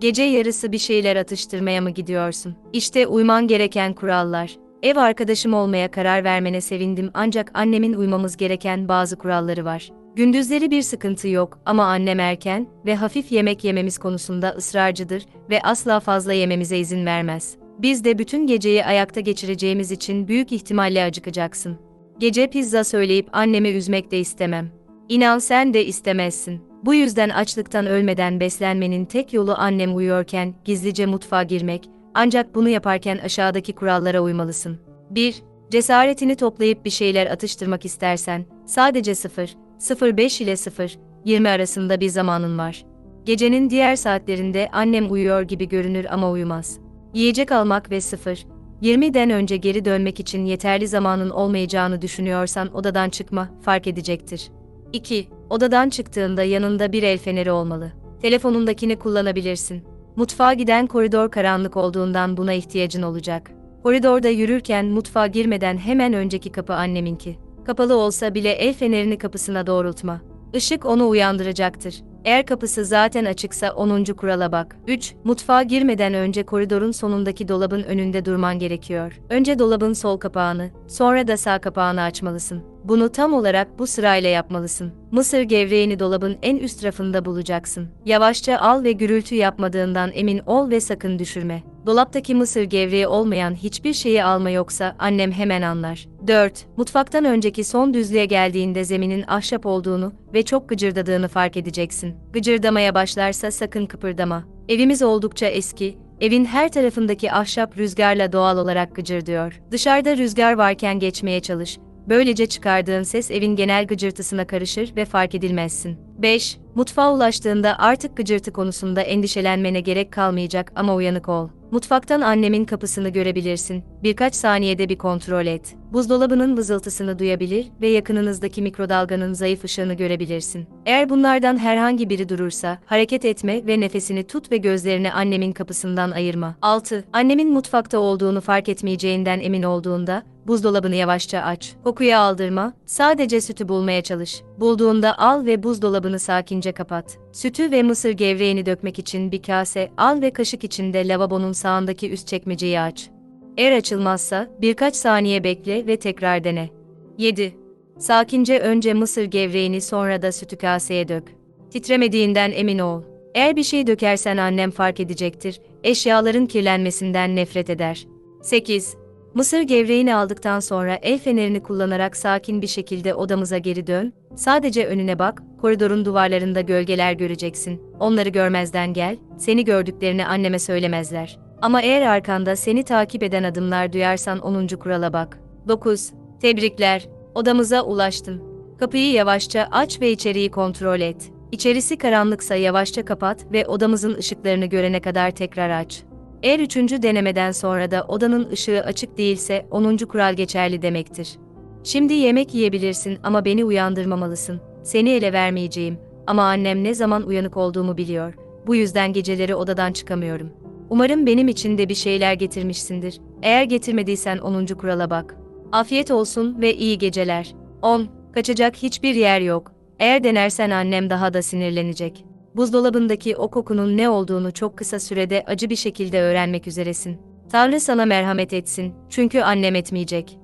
Gece yarısı bir şeyler atıştırmaya mı gidiyorsun? İşte uyman gereken kurallar. Ev arkadaşım olmaya karar vermene sevindim ancak annemin uymamız gereken bazı kuralları var. Gündüzleri bir sıkıntı yok ama annem erken ve hafif yemek yememiz konusunda ısrarcıdır ve asla fazla yememize izin vermez. Biz de bütün geceyi ayakta geçireceğimiz için büyük ihtimalle acıkacaksın. Gece pizza söyleyip annemi üzmek de istemem. İnan sen de istemezsin. Bu yüzden açlıktan ölmeden beslenmenin tek yolu annem uyuyorken gizlice mutfağa girmek, ancak bunu yaparken aşağıdaki kurallara uymalısın. 1. Cesaretini toplayıp bir şeyler atıştırmak istersen, sadece 0, 05 ile 0, 20 arasında bir zamanın var. Gecenin diğer saatlerinde annem uyuyor gibi görünür ama uyumaz. Yiyecek almak ve 0, 20'den önce geri dönmek için yeterli zamanın olmayacağını düşünüyorsan odadan çıkma, fark edecektir. 2. Odadan çıktığında yanında bir el feneri olmalı. Telefonundakini kullanabilirsin. Mutfağa giden koridor karanlık olduğundan buna ihtiyacın olacak. Koridorda yürürken mutfağa girmeden hemen önceki kapı anneminki. Kapalı olsa bile el fenerini kapısına doğrultma. Işık onu uyandıracaktır. Eğer kapısı zaten açıksa 10. kurala bak. 3. Mutfağa girmeden önce koridorun sonundaki dolabın önünde durman gerekiyor. Önce dolabın sol kapağını, sonra da sağ kapağını açmalısın. Bunu tam olarak bu sırayla yapmalısın. Mısır gevreğini dolabın en üst rafında bulacaksın. Yavaşça al ve gürültü yapmadığından emin ol ve sakın düşürme. Dolaptaki mısır gevreği olmayan hiçbir şeyi alma yoksa annem hemen anlar. 4. Mutfaktan önceki son düzlüğe geldiğinde zeminin ahşap olduğunu ve çok gıcırdadığını fark edeceksin. Gıcırdamaya başlarsa sakın kıpırdama. Evimiz oldukça eski, evin her tarafındaki ahşap rüzgarla doğal olarak gıcırdıyor. Dışarıda rüzgar varken geçmeye çalış. Böylece çıkardığın ses evin genel gıcırtısına karışır ve fark edilmezsin. 5. Mutfağa ulaştığında artık gıcırtı konusunda endişelenmene gerek kalmayacak ama uyanık ol. Mutfaktan annemin kapısını görebilirsin. Birkaç saniyede bir kontrol et. Buzdolabının vızıltısını duyabilir ve yakınınızdaki mikrodalganın zayıf ışığını görebilirsin. Eğer bunlardan herhangi biri durursa, hareket etme ve nefesini tut ve gözlerini annemin kapısından ayırma. 6. Annemin mutfakta olduğunu fark etmeyeceğinden emin olduğunda, buzdolabını yavaşça aç. Kokuyu aldırma, sadece sütü bulmaya çalış. Bulduğunda al ve buzdolabını sakince kapat. Sütü ve mısır gevreğini dökmek için bir kase al ve kaşık içinde lavabonun sağındaki üst çekmeceyi aç. Eğer açılmazsa birkaç saniye bekle ve tekrar dene. 7. Sakince önce mısır gevreğini sonra da sütü kaseye dök. Titremediğinden emin ol. Eğer bir şey dökersen annem fark edecektir. Eşyaların kirlenmesinden nefret eder. 8. Mısır gevreğini aldıktan sonra el fenerini kullanarak sakin bir şekilde odamıza geri dön. Sadece önüne bak, koridorun duvarlarında gölgeler göreceksin. Onları görmezden gel, seni gördüklerini anneme söylemezler. Ama eğer arkanda seni takip eden adımlar duyarsan 10. kurala bak. 9. Tebrikler, odamıza ulaştın. Kapıyı yavaşça aç ve içeriği kontrol et. İçerisi karanlıksa yavaşça kapat ve odamızın ışıklarını görene kadar tekrar aç. Eğer üçüncü denemeden sonra da odanın ışığı açık değilse 10. kural geçerli demektir. Şimdi yemek yiyebilirsin ama beni uyandırmamalısın. Seni ele vermeyeceğim ama annem ne zaman uyanık olduğumu biliyor. Bu yüzden geceleri odadan çıkamıyorum. Umarım benim için de bir şeyler getirmişsindir. Eğer getirmediysen 10. kurala bak. Afiyet olsun ve iyi geceler. 10. Kaçacak hiçbir yer yok. Eğer denersen annem daha da sinirlenecek. Buzdolabındaki o kokunun ne olduğunu çok kısa sürede acı bir şekilde öğrenmek üzeresin. Tanrı sana merhamet etsin, çünkü annem etmeyecek.